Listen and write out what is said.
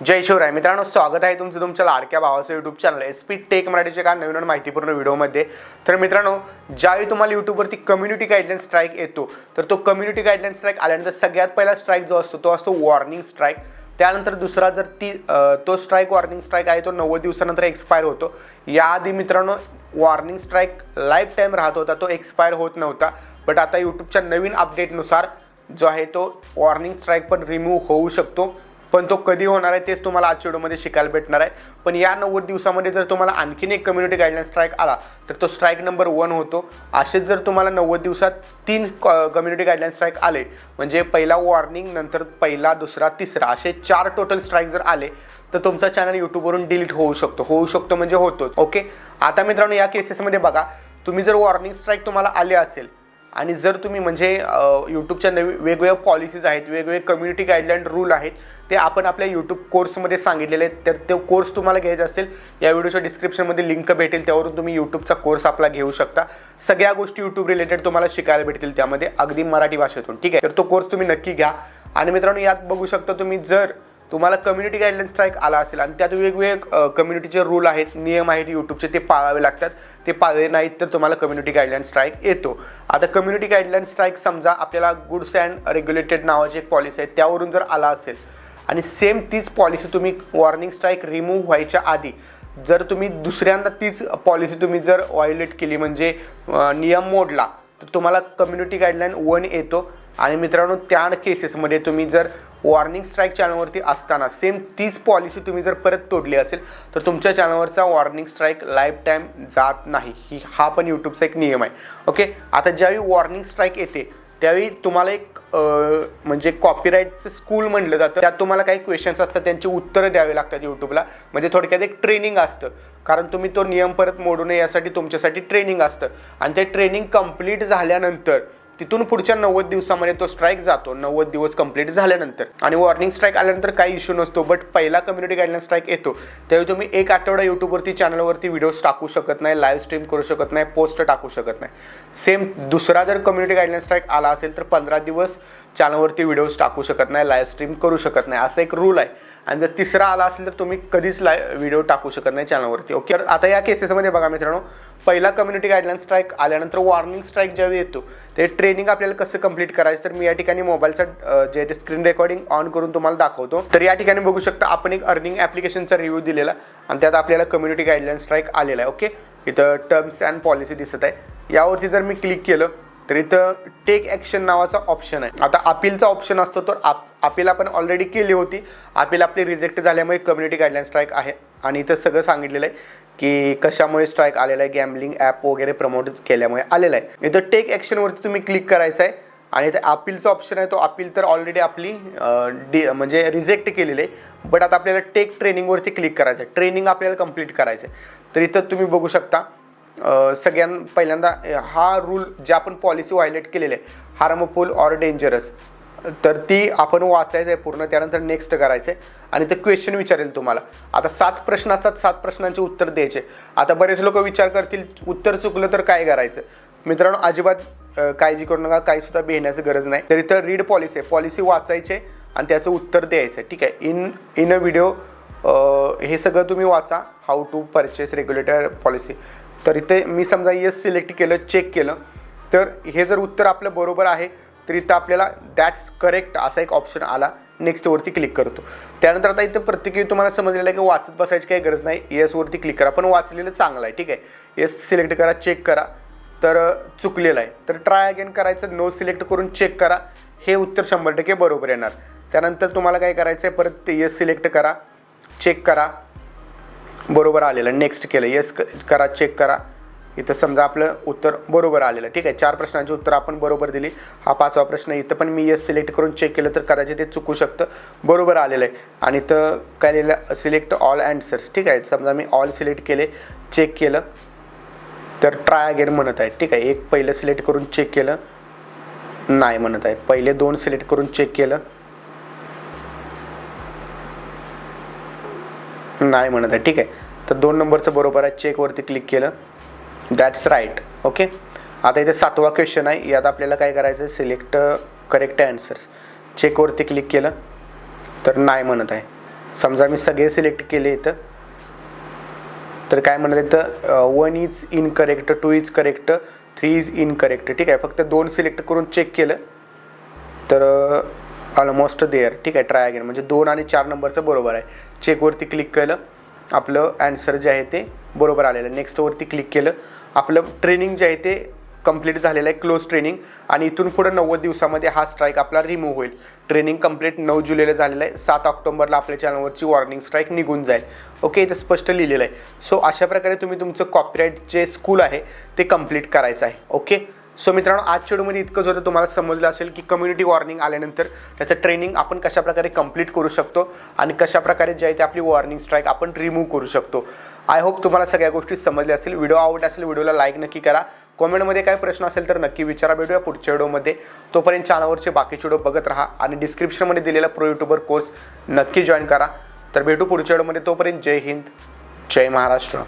जय शिवराय. मित्रांनो स्वागत आहे तुमचं तुमच्या लाडक्या भावाचं YouTube channel S P tech मराठीचे का नवीन नवीन माहितीपूर्ण व्हिडिओमध्ये. तर मित्रांनो ज्यावेळी तुम्हाला यूट्यूबवरती कम्युनिटी गाईडलाईन स्ट्राईक येतो तर तो कम्युनिटी गाईडलाईन स्ट्राईक आल्यानंतर सगळ्यात पहिला स्ट्राईक जो असतो तो असतो वॉर्निंग स्ट्राईक त्यानंतर दुसरा जर ती तो स्ट्राईक वॉर्निंग स्ट्राईक आहे तो नव्वद दिवसानंतर एक्सपायर होतो. याआधी मित्रांनो वॉर्निंग स्ट्राईक लाईफ टाईम राहत होता तो एक्सपायर होत नव्हता. बट आता यूट्यूबच्या नवीन अपडेटनुसार जो आहे तो वॉर्निंग स्ट्राईक पण रिमूव्ह होऊ शकतो. पण तो कधी होणार आहे तेच तुम्हाला आजच्या व्हिडिओमध्ये शिकायला भेटणार आहे. पण या नव्वद दिवसामध्ये जर तुम्हाला आणखीन एक कम्युनिटी गाईडलाईन स्ट्राईक आला तर तो स्ट्राईक नंबर वन होतो. असेच जर तुम्हाला नव्वद दिवसात तीन कम्युनिटी गाईडलाईन स्ट्राईक आले म्हणजे पहिला वॉर्निंग नंतर पहिला दुसरा तिसरा असे चार टोटल स्ट्राईक जर आले तर तुमचा चॅनल यूट्यूबवरून डिलीट होऊ शकतो. होऊ शकतो म्हणजे होतोच. ओके आता मित्रांनो या केसेसमध्ये बघा तुम्ही जर वॉर्निंग स्ट्राईक तुम्हाला आले असेल आणि जर तुम्ही म्हणजे यूट्यूबच्या नवी वेगवेगळ्या पॉलिसीज आहेत वेगवेगळे कम्युनिटी गाईडलाईन रूल आहेत ते आपण आपल्या यूट्यूब कोर्समध्ये सांगितलेले आहेत तर ते कोर्स तुम्हाला घ्यायचा असेल या व्हिडिओच्या डिस्क्रिप्शनमध्ये लिंक भेटेल त्यावरून तुम्ही यूट्यूबचा कोर्स आपला घेऊ शकता. सगळ्या गोष्टी यूट्यूब रिलेटेड तुम्हाला शिकायला भेटतील त्यामध्ये अगदी मराठी भाषेतून ठीक आहे? तर तो कोर्स तुम्ही नक्की घ्या. आणि मित्रांनो यात बघू शकता तुम्ही जर तुम्हाला कम्युनिटी गाईडलाईन स्ट्राईक आला असेल आणि त्यात वेगवेगळे कम्युनिटीचे रूल आहेत नियम आहेत यूट्यूबचे ते पाळावे लागतात. ते पाळले नाहीत तर तुम्हाला कम्युनिटी गाईडलाईन स्ट्राईक येतो. आता कम्युनिटी गाईडलाईन स्ट्राईक समजा आपल्याला गुड्स अँड रेग्युलेटेड नावाची एक पॉलिसी आहे त्यावरून जर आला असेल आणि सेम तीच पॉलिसी तुम्ही वॉर्निंग स्ट्राईक रिमूव्ह व्हायच्या आधी जर तुम्ही दुसऱ्यांदा तीच पॉलिसी तुम्ही जर व्हायोलेट केली म्हणजे नियम मोडला तर तुम्हाला कम्युनिटी गाईडलाईन वन येतो. आणि मित्रांनो त्या केसेसमध्ये तुम्ही जर वॉर्निंग स्ट्राईक चॅनलवरती असताना सेम तीच पॉलिसी तुम्ही जर परत तोडली असेल तर तुमच्या चॅनलवरचा वॉर्निंग स्ट्राईक लाईफ टाईम जात नाही. ही हा पण यूट्यूबचा एक नियम आहे. ओके आता ज्यावेळी वॉर्निंग स्ट्राईक येते त्यावेळी तुम्हाला एक म्हणजे कॉपीराईटचं स्कूल म्हणलं जातं. त्यात तुम्हाला काही क्वेश्चन्स असतात त्यांची उत्तरं द्यावी लागतात यूट्यूबला म्हणजे थोडक्यात एक ट्रेनिंग असतं. कारण तुम्ही तो नियम परत मोडू नये यासाठी तुमच्यासाठी ट्रेनिंग असतं. आणि ते ट्रेनिंग कंप्लीट झाल्यानंतर तिथून पुढच्या नव्वद दिवसामध्ये तो स्ट्राईक जातो. नव्वद दिवस कंप्लीट झाल्यानंतर. आणि वॉर्निंग स्ट्राईक आल्यानंतर काही इश्यू नसतो बट पहिला कम्युनिटी गाईडलाईन स्ट्राईक येतो. त्यावेळी तुम्ही एक आठवडा यूट्यूबवरती चॅनलवरती व्हिडिओज टाकू शकत नाही लाईव्ह स्ट्रीम करू शकत नाही पोस्ट टाकू शकत नाही. सेम दुसरा जर कम्युनिटी गाईडलाईन स्ट्राईक आला असेल तर पंधरा दिवस चॅनलवरती व्हिडिओज टाकू शकत नाही लाईव्ह स्ट्रीम करू शकत नाही. असा एक रूल आहे. आणि जर तिसरा आला असेल तर तुम्ही कधीच लाय व्हिडिओ टाकू शकत नाही चॅनलवरती ओके आता या केसेसमध्ये बघा मित्रांनो पहिला कम्युनिटी गाईडलाईन स्ट्राईक आल्यानंतर वॉर्निंग स्ट्राईक ज्यावेळी येतो ते ट्रेनिंग आपल्याला कसं कंप्लीट करायचं? तर मी या ठिकाणी मोबाईलचा जे ते स्क्रीन रेकॉर्डिंग ऑन करून तुम्हाला दाखवतो. तर या ठिकाणी बघू शकता आपण एक अर्निंग ॲप्लिकेशनचा रिव्ह्यू दिलेला आणि त्यात आपल्याला कम्युनिटी गाईडलाईन स्ट्राईक आलेला आहे ओके इथं टर्म्स अँड पॉलिसी दिसत आहे. यावरती जर मी क्लिक केलं तर इथं टेक ॲक्शन नावाचा ऑप्शन आहे. आता अपीलचा ऑप्शन असतो तर आप अपील आपण ऑलरेडी केली होती. अपील आपली रिजेक्ट झाल्यामुळे कम्युनिटी गाईडलाईन स्ट्राईक आहे. आणि इथं सगळं सांगितलेलं आहे की कशामुळे स्ट्राईक आलेला आहे गॅमलिंग ॲप वगैरे प्रमोट केल्यामुळे आलेलं आहे. इथं टेक ॲक्शनवरती तुम्ही क्लिक करायचं आहे. आणि इथं अपीलचा ऑप्शन आहे तो अपील तर ऑलरेडी आपली डी म्हणजे रिजेक्ट केलेली आहे. बट आता आपल्याला टेक ट्रेनिंगवरती क्लिक करायचं आहे. ट्रेनिंग आपल्याला कंप्लीट करायचं आहे. तर इथं तुम्ही बघू शकता सगळ्यां पहिल्यांदा हा रूल जे आपण पॉलिसी व्हायलेट केलेले आहे हार्मफुल ऑर डेंजरस तर ती आपण वाचायचं आहे पूर्ण त्यानंतर नेक्स्ट करायचं आहे. आणि ते क्वेश्चन विचारेल तुम्हाला. आता सात प्रश्न असतात सात प्रश्नांचे उत्तर द्यायचे. आता बरेच लोक विचार करतील उत्तर चुकलं तर काय करायचं? मित्रांनो अजिबात काळजी करू नका काही सुद्धा भेटण्याची गरज नाही. तर इथं रीड पॉलिसी आहे. पॉलिसी वाचायचे आणि त्याचं उत्तर द्यायचं आहे. ठीक आहे? इन इन अ व्हिडिओ हे सगळं तुम्ही वाचा. How to purchase regulator policy तर इथे मी समजा येस सिलेक्ट केलं चेक केलं तर हे जर उत्तर आपलं बरोबर आहे तर इथं आपल्याला दॅट्स करेक्ट असा एक ऑप्शन आला. नेक्स्टवरती क्लिक करतो. त्यानंतर आता इथं प्रत्येकी तुम्हाला समजलेलं आहे की वाचत बसायची काही गरज नाही. येसवरती क्लिक करा पण वाचलेलं चांगलं आहे ठीक आहे. येस सिलेक्ट करा चेक करा. तर चुकलेलं आहे. तर ट्राय अगेन करायचं नो सिलेक्ट करून चेक करा. हे उत्तर शंभर टक्के बरोबर येणार. त्यानंतर तुम्हाला काय करायचं आहे परत ते येस सिलेक्ट करा चेक करा. बरोबर आलेलं. नेक्स्ट केलं. येस करा चेक करा. इथं समजा आपलं उत्तर बरोबर आलेलं. ठीक आहे? चार प्रश्नांची उत्तर आपण बरोबर दिली. हा पाचवा प्रश्न इथं पण मी येस सिलेक्ट करून चेक केलं तर कदाचित ते चुकू शकतं. बरोबर आलेलं आहे. आणि इथं काय लिहिलं? सिलेक्ट ऑल अँसर्स ठीक आहे? समजा मी ऑल सिलेक्ट केले चेक केलं. तर ट्राय अगेन म्हणत आहे ठीक आहे? एक पहिलं सिलेक्ट करून चेक केलं. नाही म्हणत आहे पहिले दोन सिलेक्ट करून चेक केलं. नाही म्हणत आहे. ठीक आहे. तर दोन नंबरचं बरोबर आहे. चेकवरती क्लिक केलं. दॅट्स राईट ओके आता इथे सातवा क्वेश्चन आहे. यात आपल्याला काय करायचं आहे? सिलेक्ट करेक्ट अँसर्स चेकवरती क्लिक केलं. तर नाही म्हणत आहे. समजा मी सगळे सिलेक्ट केले इथं. तर काय म्हणत इथं one is incorrect two is correct three is incorrect ठीक आहे. फक्त दोन सिलेक्ट करून चेक केलं. तर uh, ऑलमोस्ट देअर ठीक आहे ट्राय अगेन म्हणजे दोन आणि चार नंबरचं बरोबर आहे. चेकवरती क्लिक केलं आपलं ॲन्सर जे आहे ते बरोबर आलेलं. नेक्स्टवरती क्लिक केलं आपलं ट्रेनिंग जे आहे ते कंप्लीट झालेलं आहे क्लोज ट्रेनिंग आणि इथून पुढे नव्वद दिवसामध्ये हा स्ट्राईक आपला रिमूव्ह होईल. ट्रेनिंग कंप्लीट नऊ जुलैला झालेलं आहे. सात ऑक्टोबरला आपल्या चॅनलवरची वॉर्निंग स्ट्राईक निघून जाईल. ओके इथं स्पष्ट लिहिलेलं आहे. सो अशा प्रकारे तुम्ही तुमचं कॉपीराईट जे स्कूल आहे ते कंप्लीट करायचं आहे. ओके सो मित्रांनो आजच्या व्हिडिओमध्ये इतकंच होतं. तुम्हाला समजलं असेल की कम्युनिटी वॉर्निंग आल्यानंतर त्याचं ट्रेनिंग आपण कशाप्रकारे कंप्लीट करू शकतो आणि कशाप्रकारे जे आहे ते आपली वॉर्निंग स्ट्राईक आपण रिमूव्ह करू शकतो. आय होप तुम्हाला सगळ्या गोष्टी समजल्या असतील. व्हिडिओ आवडला असेल व्हिडिओला लाईक नक्की करा. कॉमेंटमध्ये काय प्रश्न असेल तर नक्की विचारा. भेटूया पुढच्या व्हिडिओमध्ये तोपर्यंत चॅनलवरचे बाकीचे व्हिडिओ बघत राहा आणि डिस्क्रिप्शनमध्ये दिलेला प्रो युट्यूबर कोर्स नक्की जॉईन करा. तर भेटू पुढच्या व्हिडिओमध्ये तोपर्यंत जय हिंद जय महाराष्ट्र.